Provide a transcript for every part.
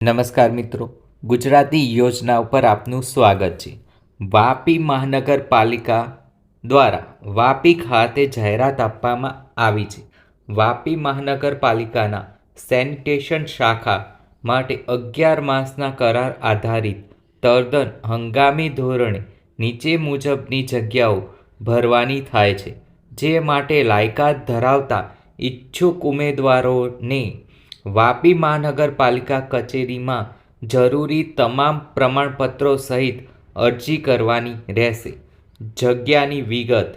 નમસ્કાર મિત્રો, ગુજરાતી યોજના ઉપર આપનું સ્વાગત છે. વાપી મહાનગરપાલિકા દ્વારા વાપી ખાતે જાહેરાત આપવામાં આવી છે. વાપી મહાનગરપાલિકાના સેનિટેશન શાખા માટે અગિયાર માસના કરાર આધારિત તદ્દન હંગામી ધોરણે નીચે મુજબની જગ્યાઓ ભરવાની થાય છે, જે માટે લાયકાત ધરાવતા ઈચ્છુક ઉમેદવારોને વાપી મહાનગરપાલિકા કચેરીમાં જરૂરી તમામ પ્રમાણપત્રો સહિત અરજી કરવાની રહેશે. જગ્યાની વિગત,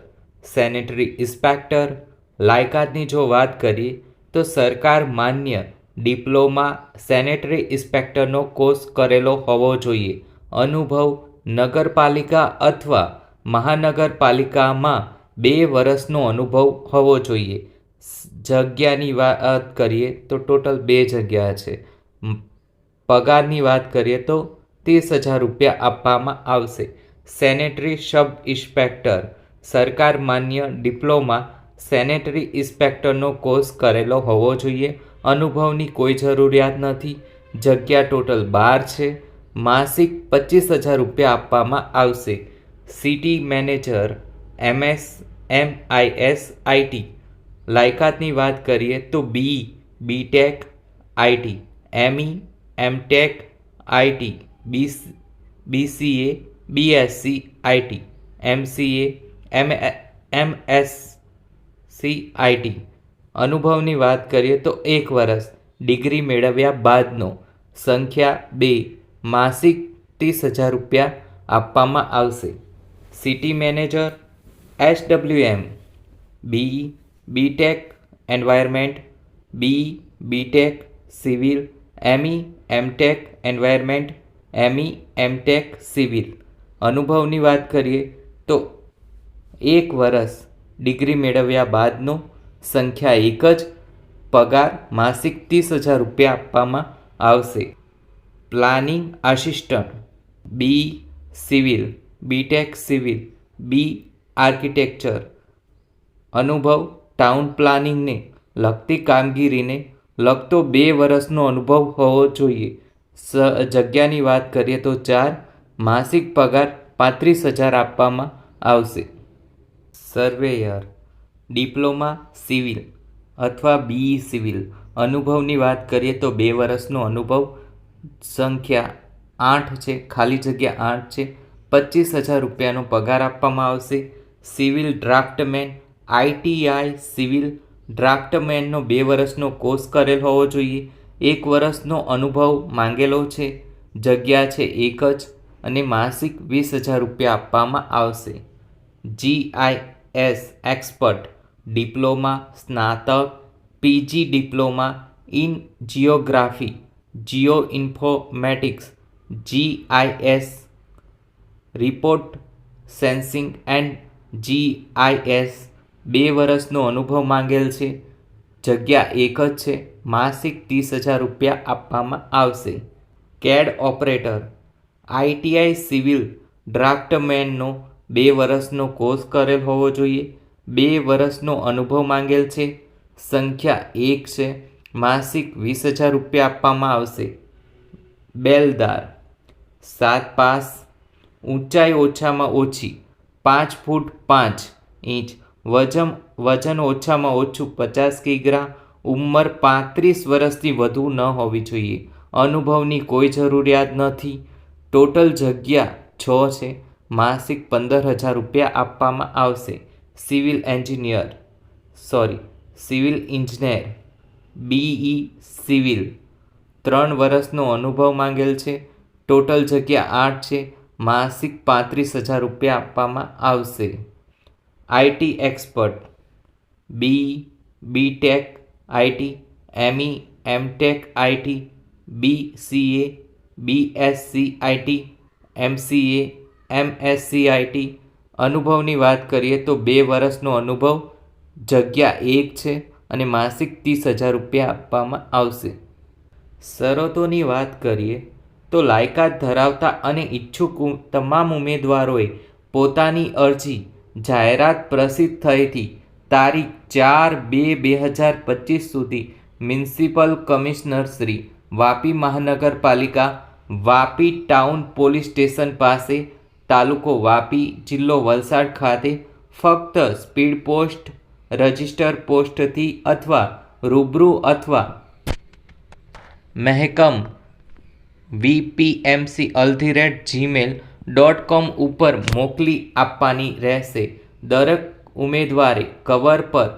સેનેટરી ઇન્સ્પેક્ટર, લાયકાતની જો વાત કરીએ, તો સરકાર માન્ય ડિપ્લોમા સેનેટરી ઇન્સ્પેક્ટરનો કોર્સ કરેલો હોવો જોઈએ. અનુભવ, નગરપાલિકા અથવા મહાનગરપાલિકામાં બે વર્ષનો અનુભવ હોવો જોઈએ. જગ્યાની વાત કરીએ તો ટોટલ બે જગ્યા છે. પગારની વાત કરીએ તો ત્રીસ હજાર રૂપિયા આપવામાં આવશે. સેનેટરી સબ ઇન્સ્પેક્ટર, સરકાર માન્ય ડિપ્લોમા, સેનેટરી ઇન્સ્પેક્ટરનો કોર્સ કરેલો હોવો જોઈએ. અનુભવની કોઈ જરૂરિયાત નથી. જગ્યા ટોટલ બાર છે. માસિક પચીસ હજાર રૂપિયા આપવામાં આવશે. City manager, MS M I S IT લાયકાતની વાત કરીએ તો B B Tech IT ME M Tech IT B BCA BSc IT MCA M MSc IT અનુભવની વાત કરીએ તો એક વર્ષ ડિગ્રી મેળવ્યા બાદનો સંખ્યા બે માસિક ત્રીસ હજાર રૂપિયા આપવામાં આવશે. City manager, S W M, B B Tech environment B B Tech civil ME M Tech environment ME M Tech civil અનુભવની વાત કરીએ તો એક વર્ષ ડિગ્રી મેળવ્યા બાદનો સંખ્યા એક જ પગાર માસિક ત્રીસ હજાર રૂપિયા આપવામાં આવશે. Planning assistant B civil B Tech civil B architecture અનુભવ ટાઉન પ્લાનિંગને લગતી કામગીરીને લગતો બે વર્ષનો અનુભવ હોવો જોઈએ. સ, જગ્યાની વાત કરીએ તો ચાર, માસિક પગાર પાંત્રીસ હજાર આપવામાં આવશે. સર્વેયર, ડિપ્લોમા સિવિલ અથવા બીઈ સિવિલ. અનુભવની વાત કરીએ તો બે વર્ષનો અનુભવ સંખ્યા આઠ છે, ખાલી જગ્યા આઠ છે. પચીસ હજાર રૂપિયાનો પગાર આપવામાં આવશે. સિવિલ ડ્રાફ્ટમેન આઈટીઆઈ સિવિલ ડ્રાફ્ટમેનનો બે વર્ષનો કોર્સ કરેલ હોવો જોઈએ. એક વર્ષનો અનુભવ માંગેલો છે. જગ્યા છે એક જ અને માસિક વીસ હજાર રૂપિયા આપવામાં આવશે. જીઆઈએસ એક્સપર્ટ, ડિપ્લોમા, સ્નાતક PG diploma in geography geo informatics GIS remote sensing and GIS બે વર્ષનો અનુભવ માંગેલ છે. જગ્યા એક જ છે. માસિક ત્રીસ હજાર રૂપિયા આપવામાં આવશે. CAD operator. આઈટીઆઈ સિવિલ ડ્રાફ્ટમેનનો બે વર્ષનો કોર્સ કરેલ હોવો જોઈએ. બે વર્ષનો અનુભવ માંગેલ છે. સંખ્યા એક છે. માસિક વીસ હજાર રૂપિયા આપવામાં આવશે. બેલદાર. સાત પાસ. ઊંચાઈ ઓછામાં ઓછી. પાંચ ફૂટ પાંચ ઇંચ. વજન વજન ઓછામાં ઓછું પચાસ કિગ્રા, ઉંમર પાંત્રીસ વર્ષથી વધુ ન હોવી જોઈએ. અનુભવની કોઈ જરૂરિયાત નથી. ટોટલ જગ્યા છ છે. માસિક પંદર હજાર રૂપિયા આપવામાં આવશે. Civil engineer. સોરી, સિવિલ ઇજનેર બીઈ સિવિલ. ત્રણ વર્ષનો અનુભવ માંગેલ છે. ટોટલ જગ્યા આઠ છે. માસિક પાંત્રીસ હજાર રૂપિયા આપવામાં આવશે. IT expert. B B Tech IT ME M Tech IT B CA C IT MCA MSc IT અનુભવની વાત કરીએ તો બે વર્ષનો અનુભવ જગ્યા એક છે અને માસિક ત્રીસ હજાર રૂપિયા આપવામાં આવશે. શરતોની વાત કરીએ તો લાયકાત ધરાવતા અને ઈચ્છુક તમામ ઉમેદવારોએ પોતાની અરજી જાહેરાત પ્રસિદ્ધ થઈથી તારીખ ચાર બે બે હજાર પચીસ સુધી મ્યુનિસિપલ કમિશનર શ્રી વાપી મહાનગરપાલિકા વાપી ટાઉન પોલીસ સ્ટેશન પાસે તાલુકો વાપી જિલ્લો વલસાડ ખાતે ફક્ત સ્પીડ પોસ્ટ, રજિસ્ટર પોસ્ટથી અથવા રૂબરૂ અથવા મહેકમ વીપીએમસી અલ્ધિરેટ જીમેલ ડોટ કોમ ઉપર મોકલી આપવાની રહેશે. દરેક ઉમેદવારે કવર પર,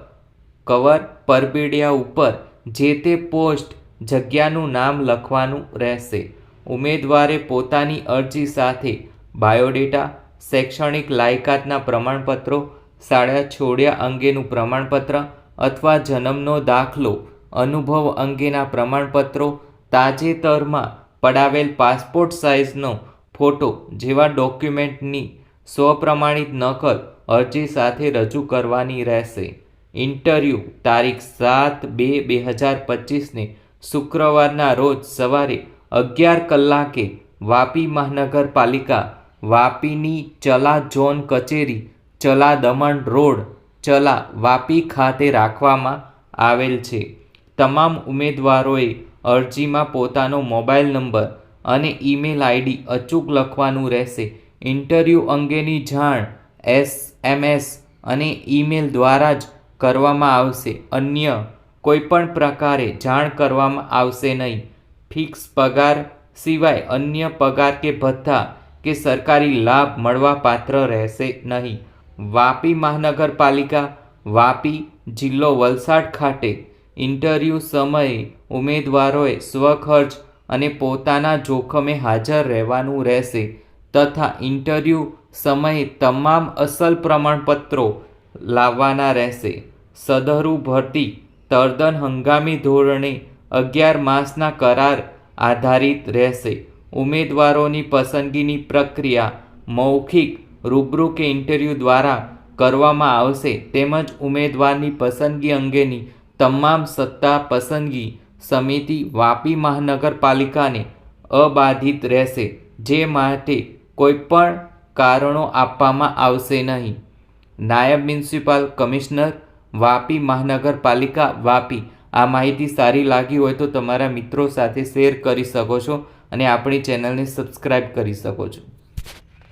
કવર પરબીડિયા ઉપર જે તે પોસ્ટ જગ્યાનું નામ લખવાનું રહેશે. ઉમેદવારે પોતાની અરજી સાથે બાયોડેટા, શૈક્ષણિક લાયકાતના પ્રમાણપત્રો, શાળા છોડ્યા અંગેનું પ્રમાણપત્ર અથવા જન્મનો દાખલો, અનુભવ અંગેના પ્રમાણપત્રો, તાજેતરમાં પડાવેલ પાસપોર્ટ સાઇઝનો ફોટો જેવા ડોક્યુમેન્ટની સ્વપ્રમાણિત નકલ અરજી સાથે રજૂ કરવાની રહેશે. ઇન્ટરવ્યૂ તારીખ સાત બે બે હજાર પચીસને શુક્રવારના રોજ સવારે અગિયાર કલાકે વાપી મહાનગરપાલિકા વાપીની ચલા ઝોન કચેરી ચલા દમણ રોડ ચલા વાપી ખાતે રાખવામાં આવેલ છે. તમામ ઉમેદવારોએ અરજીમાં પોતાનો મોબાઈલ નંબર અને ઈમેલ આઈડી અચૂક લખવાનું રહેશે. ઇન્ટરવ્યૂ અંગેની જાણ, એસએમએસ અને ઈમેલ દ્વારા જ કરવામાં આવશે. અન્ય કોઈપણ પ્રકારે જાણ કરવામાં આવશે નહીં. ફિક્સ પગાર સિવાય અન્ય પગાર કે ભથ્થા કે સરકારી લાભ મળવાપાત્ર રહેશે નહીં. વાપી મહાનગરપાલિકા, વાપી જિલ્લો વલસાડ ખાતે ઇન્ટરવ્યૂ સમયે ઉમેદવારોએ સ્વખર્ચ અને પોતાના જોખમે હાજર રહેવાનું રહેશે તથા ઇન્ટરવ્યૂ સમયે તમામ અસલ પ્રમાણપત્રો લાવવાના રહેશે. સદરૂ ભરતી, તદ્દન હંગામી ધોરણે અગિયાર માસના કરાર આધારિત રહેશે. ઉમેદવારોની પસંદગીની પ્રક્રિયા મૌખિક રૂબરૂ કે ઇન્ટરવ્યૂ દ્વારા કરવામાં આવશે તેમજ ઉમેદવારની પસંદગી અંગેની તમામ સત્તા પસંદગી સમિતિ વાપી મહાનગરપાલિકાને અબાધિત રહેશે, જે માટે કોઈપણ કારણો આપવામાં આવશે નહીં. નાયબ મ્યુનિસિપલ કમિશનર વાપી મહાનગરપાલિકા વાપી, આ માહિતી સારી લાગી હોય તો તમારા મિત્રો સાથે શેર કરી શકો છો અને આપણી ચેનલને સબસ્ક્રાઈબ કરી શકો છો.